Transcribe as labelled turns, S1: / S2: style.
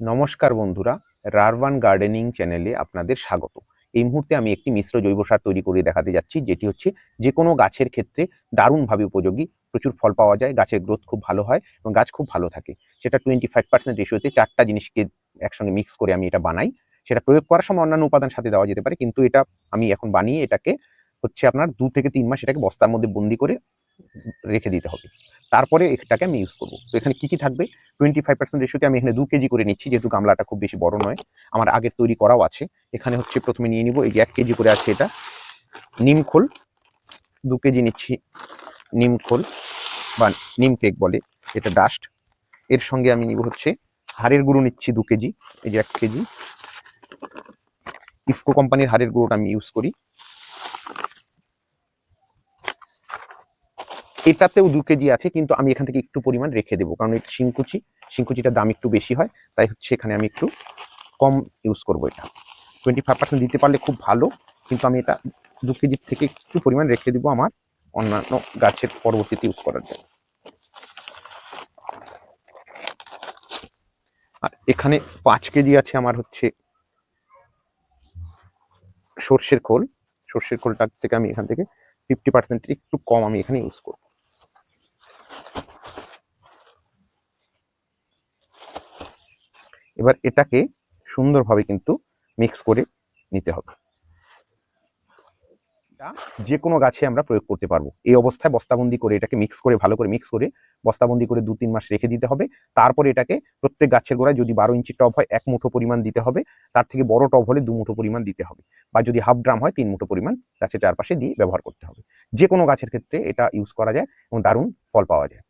S1: নমস্কার বন্ধুরা রারবান গার্ডেনিং চ্যানেলে আপনাদের স্বাগত। এই মুহূর্তে আমি একটি মিশ্র জৈব সার তৈরি করে দেখাতে যাচ্ছি, যেটি হচ্ছে যে কোনো গাছের ক্ষেত্রে দারুণভাবে উপযোগী। প্রচুর ফল পাওয়া যায়, গাছের গ্রোথ খুব ভালো হয় এবং গাছ খুব ভালো থাকে। সেটা টোয়েন্টি ফাইভ পার্সেন্ট রেশিওতে চারটা জিনিসকে একসঙ্গে মিক্স করে আমি এটা বানাই। সেটা প্রয়োগ করার সময় অন্যান্য উপাদান সাথে দেওয়া যেতে পারে, কিন্তু এটা আমি এখন বানিয়ে এটাকে হচ্ছে আপনার দু থেকে তিন মাস এটাকে বস্তার মধ্যে বন্দি করে রেখে দিতে হবে। তারপরে এটাকে আমি ইউজ করব। তো এখানে কি কি থাকবে? টোয়েন্টি ফাইভ পার্সেন্ট রেশিওতে আমি এখানে দু কেজি করে নিচ্ছি, যেহেতু গামলাটা খুব বেশি বড় নয়। আমার আগের তৈরি করাও আছে। এখানে হচ্ছে প্রথমে নিয়ে নিব, এই যে এক কেজি করে আছে এটা। নিমখোল দু কেজি নিচ্ছি নিমখোল বা নিম কেক বলে এটা ডাস্ট এর সঙ্গে আমি নিব হচ্ছে হাড়ের গুঁড়ো নিচ্ছি দু কেজি, এই যে এক কেজি। ইফকো কোম্পানির হাড়ের গুঁড়োটা আমি ইউজ করি। এটাতেও দু কেজি আছে, কিন্তু আমি এখান থেকে একটু পরিমাণ রেখে দেবো। কারণ এটা শিংকুচি, শিংকুচিটার দাম একটু বেশি হয়, তাই হচ্ছে এখানে আমি একটু কম ইউজ করব এটা। টোয়েন্টি ফাইভ পার্সেন্ট দিতে পারলে খুব ভালো, কিন্তু আমি এটা দু কেজির থেকে একটু পরিমাণ রেখে দেবো আমার অন্যান্য গাছের পরবর্তীতে ইউজ করার জন্য। আর এখানে পাঁচ কেজি আছে আমার হচ্ছে সর্ষের খোল। সর্ষের খোলটার থেকে আমি এখান থেকে ফিফটি পার্সেন্ট একটু কম আমি এখানে ইউজ করব। এবার এটাকে সুন্দরভাবে কিন্তু মিক্স করে নিতে হবে। যে কোনো গাছে আমরা প্রয়োগ করতে পারব। এই অবস্থায় বস্তাবন্দি করে এটাকে মিক্স করে, ভালো করে মিক্স করে বস্তাবন্দি করে দু তিন মাস রেখে দিতে হবে। তারপরে এটাকে প্রত্যেক গাছের গোড়ায় যদি বারো ইঞ্চি টব হয়, এক মুঠো পরিমাণ দিতে হবে। তার থেকে বড় টব হলে দু মুঠো পরিমাণ দিতে হবে বা যদি হাফ ড্রাম হয়, তিন মুঠো পরিমাণ গাছের চারপাশে দিয়ে ব্যবহার করতে হবে। যে কোনো গাছের ক্ষেত্রে এটা ইউজ করা যায় এবং দারুণ ফল পাওয়া যায়।